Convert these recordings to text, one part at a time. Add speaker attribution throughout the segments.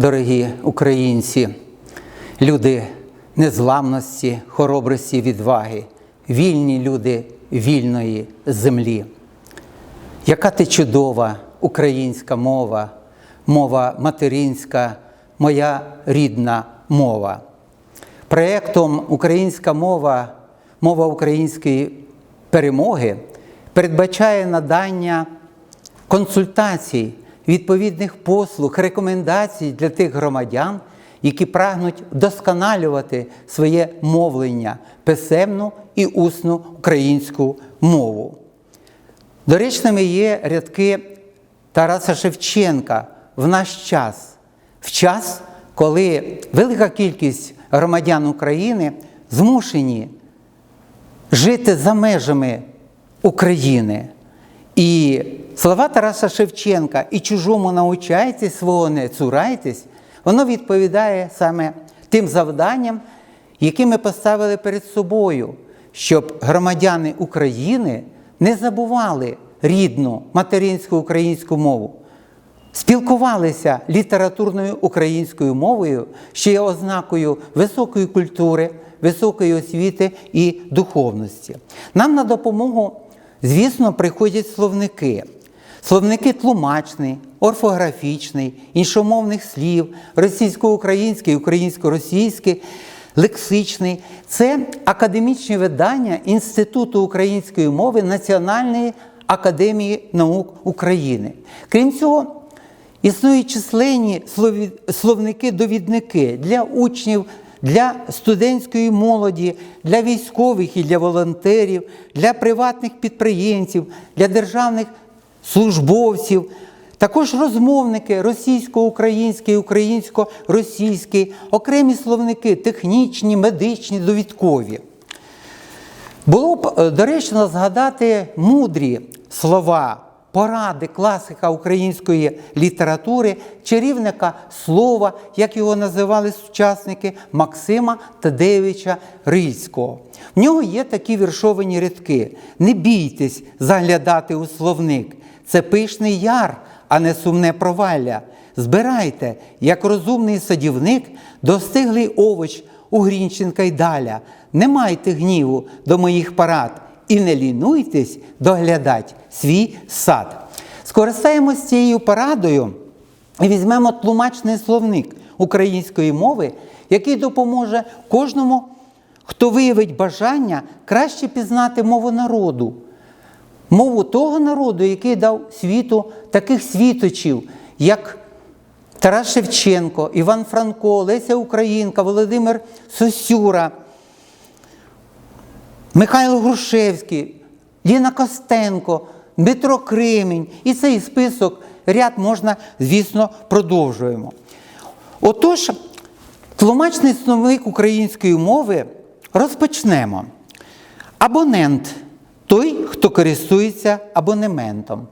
Speaker 1: Дорогі українці, люди незламності, хоробрості, відваги, вільні люди вільної землі. Яка ти чудова українська мова, мова материнська, моя рідна мова. Проєктом Українська мова, мова української перемоги передбачає надання консультацій, відповідних послуг, рекомендацій для тих громадян, які прагнуть вдосконалювати своє мовлення, писемну і усну українську мову. Доречними є рядки Тараса Шевченка в наш час, в час, коли велика кількість громадян України змушені жити за межами України. І слова Тараса Шевченка і чужому научайтесь, свого не цурайтесь, воно відповідає саме тим завданням, які ми поставили перед собою, щоб громадяни України не забували рідну материнську українську мову, спілкувалися літературною українською мовою, що є ознакою високої культури, високої освіти і духовності. Нам на допомогу, звісно, приходять словники. Словники тлумачний, орфографічний, іншомовних слів, російсько-український, українсько-російський, лексичний. Це академічні видання Інституту української мови Національної академії наук України. Крім цього, Існують численні словники-довідники для учнів, для студентської молоді, для військових і для волонтерів, для приватних підприємців, для державних службовців. Також розмовники російсько-український, українсько-російський, окремі словники технічні, медичні, довідкові. Було б е, доречно згадати мудрі слова, поради класика української літератури, чарівника слова, як його називали сучасники Максима Тадеєвича Рильського. В нього є такі віршовані рядки: не бійтесь заглядати у словник. Це пишний яр, а не сумне провалля. Збирайте, як розумний садівник, достиглий овоч у Грінченка й даля. Не майте гніву до моїх парад і не лінуйтесь доглядать свій сад. Скористаємось цією порадою і візьмемо тлумачний словник української мови, який допоможе кожному, хто виявить бажання краще пізнати мову народу. Мову того народу, який дав світу таких світочів, як Тарас Шевченко, Іван Франко, Леся Українка, Володимир Сосюра, Михайло Грушевський, Ліна Костенко, Дмитро Кремінь. І цей список ряд можна, звісно, продовжуємо. Отож, тлумачний словник української мови розпочнемо. Абонент той, хто користується абонементом.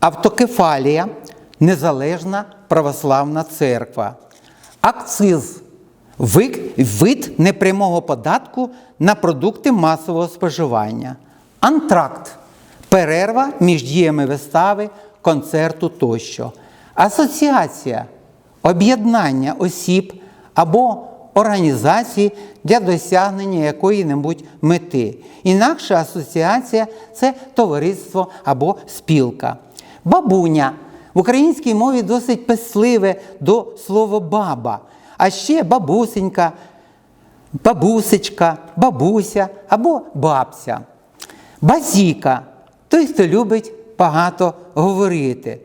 Speaker 1: Автокефалія незалежна православна церква. Акциз вид, непрямого податку на продукти масового споживання. Антракт перерва між діями вистави, концерту тощо. Асоціація об'єднання осіб або організації для досягнення якої-небудь мети. Інакша асоціація це товариство або спілка. Бабуня в українській мові досить писливе до слова баба, а ще бабусенька, бабусечка, бабуся або бабця. Базіка той, хто любить багато говорити,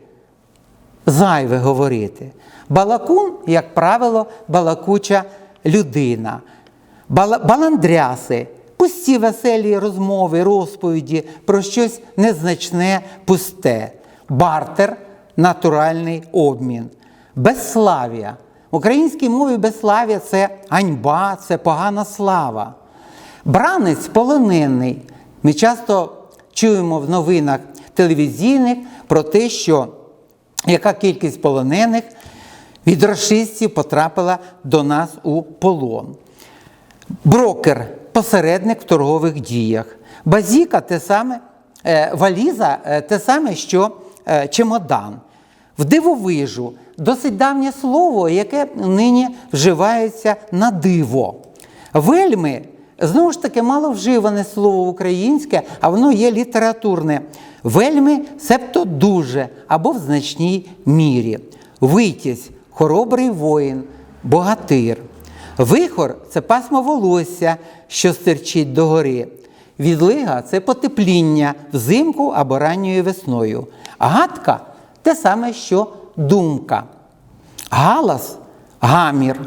Speaker 1: зайве говорити. Балакун, як правило, балакуча людина. Баландряси пусті веселі розмови, розповіді про щось незначне, пусте. Бартер натуральний обмін. Безслав'я. В українській мові безслав'я це ганьба, це погана слава. Бранець полонений. Ми часто чуємо в новинах телевізійних про те, що яка кількість полонених від рашистів потрапила до нас у полон. Брокер посередник в торгових діях. Базіка те саме, е, валіза е, те саме, що е, чемодан. В дивовижу досить давнє слово, яке нині вживається на диво. Вельми знову ж таки мало вживане слово українське, а воно є літературне. Вельми, себто дуже або в значній мірі. Витязь, хоробрий воїн, богатир. Вихор це пасмо волосся, що стирчить догори. Відлига це потепління взимку або ранньою весною. Гадка те саме, що думка. Галас гамір.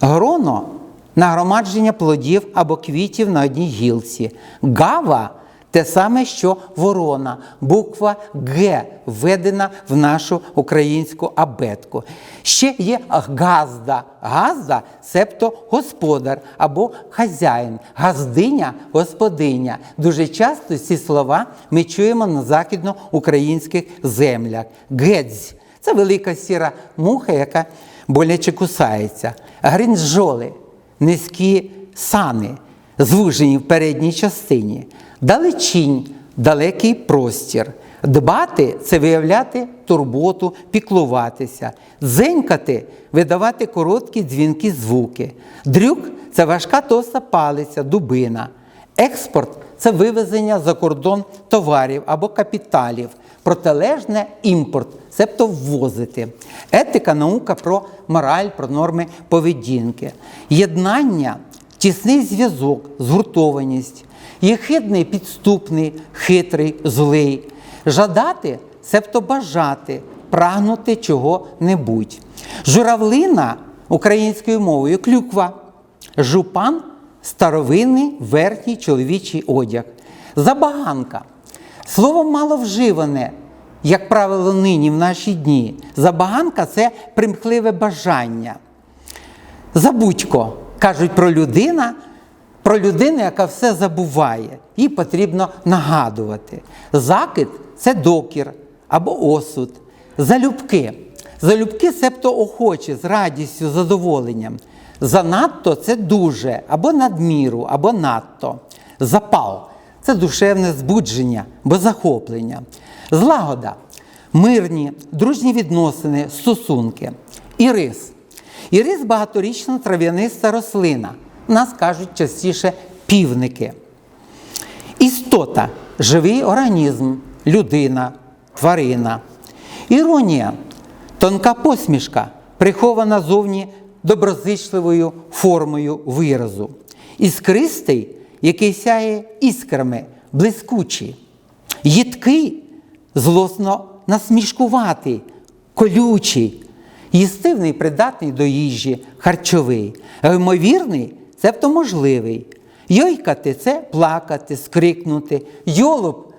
Speaker 1: Гроно нагромадження плодів або квітів на одній гілці. Гава те саме, що ворона, буква Г введена в нашу українську абетку. Ще є газда. Газда себто господар або хазяїн, газдиня, господиня. Дуже часто ці слова ми чуємо на західноукраїнських землях. Гедзь це велика сіра муха, яка боляче кусається. Гринджоли низькі сани, звужені в передній частині. Далечінь, далекий простір. Дбати це виявляти турботу, піклуватися, дзенькати, видавати короткі дзвінкі звуки. Дрюк це важка тоста палиця, дубина. Експорт це вивезення за кордон товарів або капіталів. Протилежне імпорт, себто ввозити. Етика наука про мораль, про норми поведінки. Єднання, тісний зв'язок, згуртованість. Є хидний, підступний, хитрий, злий. Жадати, себто бажати, прагнути чого-небудь. Журавлина українською мовою клюква. Жупан старовинний верхній чоловічий одяг. Забаганка. Слово мало вживане, як правило, нині в наші дні. Забаганка це примхливе бажання. Забудько кажуть про людина, про людину, яка все забуває. Їй потрібно нагадувати. Закид це докір або осуд. Залюбки. Залюбки, себто охоче, з радістю, задоволенням. Занадто це дуже, або надміру, або надто. Запал це душевне збудження, бо захоплення. Злагода мирні, дружні відносини, стосунки. Ірис. Ірис багаторічна трав'яниста рослина. Нас кажуть частіше півники. Істота живий організм, людина, тварина. Іронія тонка посмішка, прихована зовні доброзичливою формою виразу. Іскристий, який сяє іскрами, блискучий. Їдкий, злосно насмішкуватий, колючий, їстивний, придатний до їжі, харчовий, а ймовірний цебто можливий. Йойкати це плакати, скрикнути. Йолоб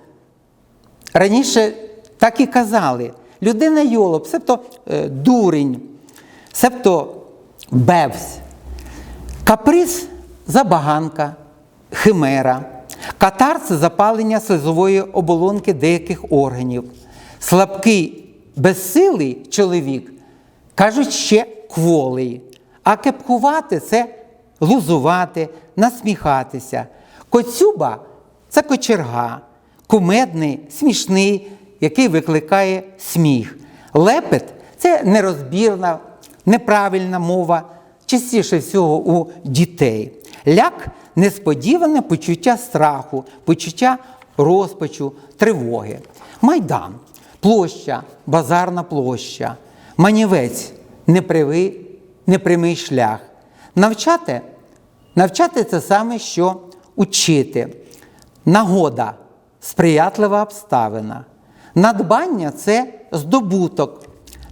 Speaker 1: раніше так і казали. Людина йолоб, себто е, дурень, себто бевсь. Каприз забаганка, химера. Катар це запалення слизової оболонки деяких органів. Слабкий, безсилий чоловік, кажуть ще кволий. А кепкувати це лузувати, насміхатися. Коцюба це кочерга, кумедний, смішний, який викликає сміх. Лепет це нерозбірна, неправильна мова, частіше всього у дітей. Ляк несподіване почуття страху, почуття розпачу, тривоги. Майдан, площа, базарна площа, манівець, непривий, непрямий шлях. Навчати навчати це саме, що учити. Нагода сприятлива обставина. Надбання це здобуток,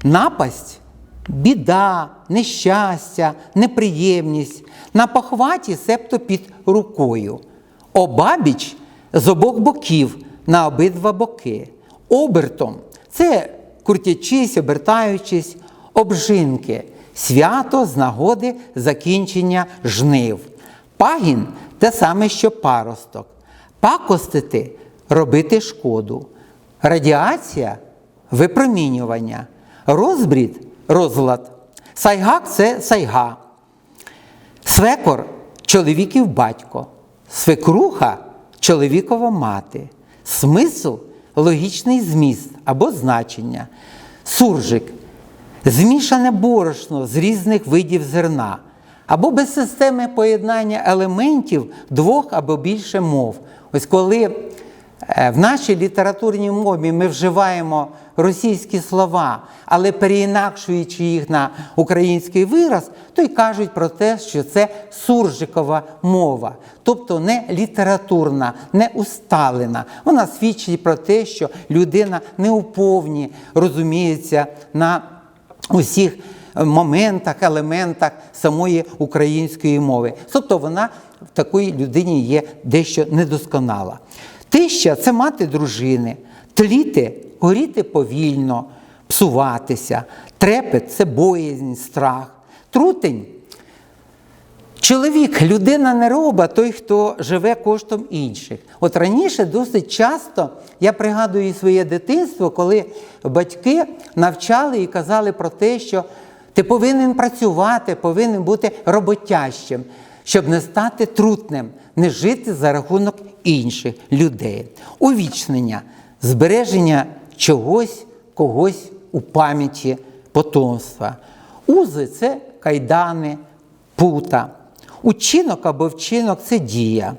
Speaker 1: напасть біда, нещастя, неприємність, на похваті, себто під рукою. Обабіч з обох боків на обидва боки. Обертом це крутячись, обертаючись, обжинки, свято з нагоди закінчення жнив. Пагін те саме, що паросток. Пакостити робити шкоду. Радіація випромінювання. Розбрід розлад. Сайгак це сайга. Свекор чоловіків батько. Свекруха чоловікова мати. Смисл логічний зміст або значення. Суржик. змішане борошно з різних видів зерна, або без системи поєднання елементів двох або більше мов. Ось коли е, в нашій літературній мові ми вживаємо російські слова, але переінакшуючи їх на український вираз, то й кажуть про те, що це суржикова мова, тобто не літературна, не усталена. Вона свідчить про те, що людина не уповні розуміється на усіх моментах, елементах самої української мови. Тобто вона в такої людині є дещо недосконала. Тища це мати дружини, тліти, горіти повільно, псуватися, трепет це боязнь, страх, трутень. Чоловік, людина не роба, той, хто живе коштом інших. От раніше досить часто я пригадую своє дитинство, коли батьки навчали і казали про те, що ти повинен працювати, повинен бути роботящим, щоб не стати трутним, не жити за рахунок інших людей. Увічнення, збереження чогось, когось у пам'яті потомства. Узи це кайдани, пута. Учинок або вчинок це дія.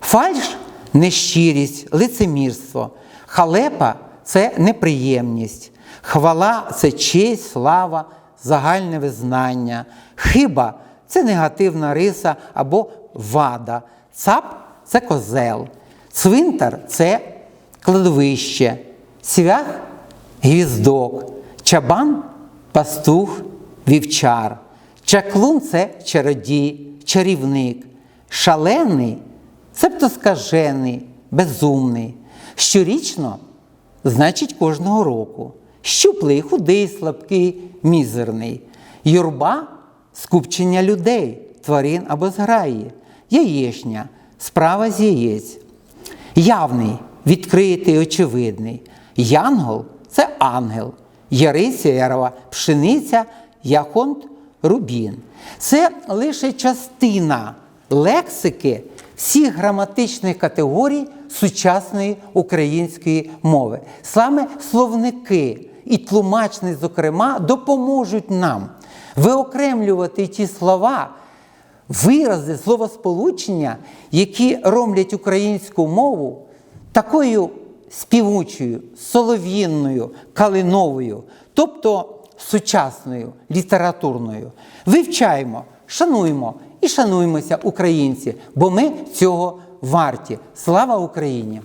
Speaker 1: Фальш нещирість, лицемірство. Халепа це неприємність. Хвала це честь, слава, загальне визнання. Хиба це негативна риса або вада. Цап це козел. Цвинтар це кладовище. Свях гвіздок. Чабан пастух, вівчар. Чаклун це чародій, чарівник. Шалений цебто скажений, безумний. Щорічно значить кожного року. Щуплий, худий, слабкий, мізерний. Юрба скупчення людей, тварин або зграї. Яєчня справа з яєць. Явний, відкритий, очевидний. Янгол це ангел. Яриця, ярова, пшениця, яхонт, рубін. Це лише частина лексики всіх граматичних категорій сучасної української мови. Саме словники і тлумачний, зокрема, допоможуть нам виокремлювати ті слова, вирази, словосполучення, які роблять українську мову такою співучою, солов'їнною, калиновою, тобто сучасною, літературною. Вивчаємо, шануємо і шануємося, українці, бо ми цього варті. Слава Україні!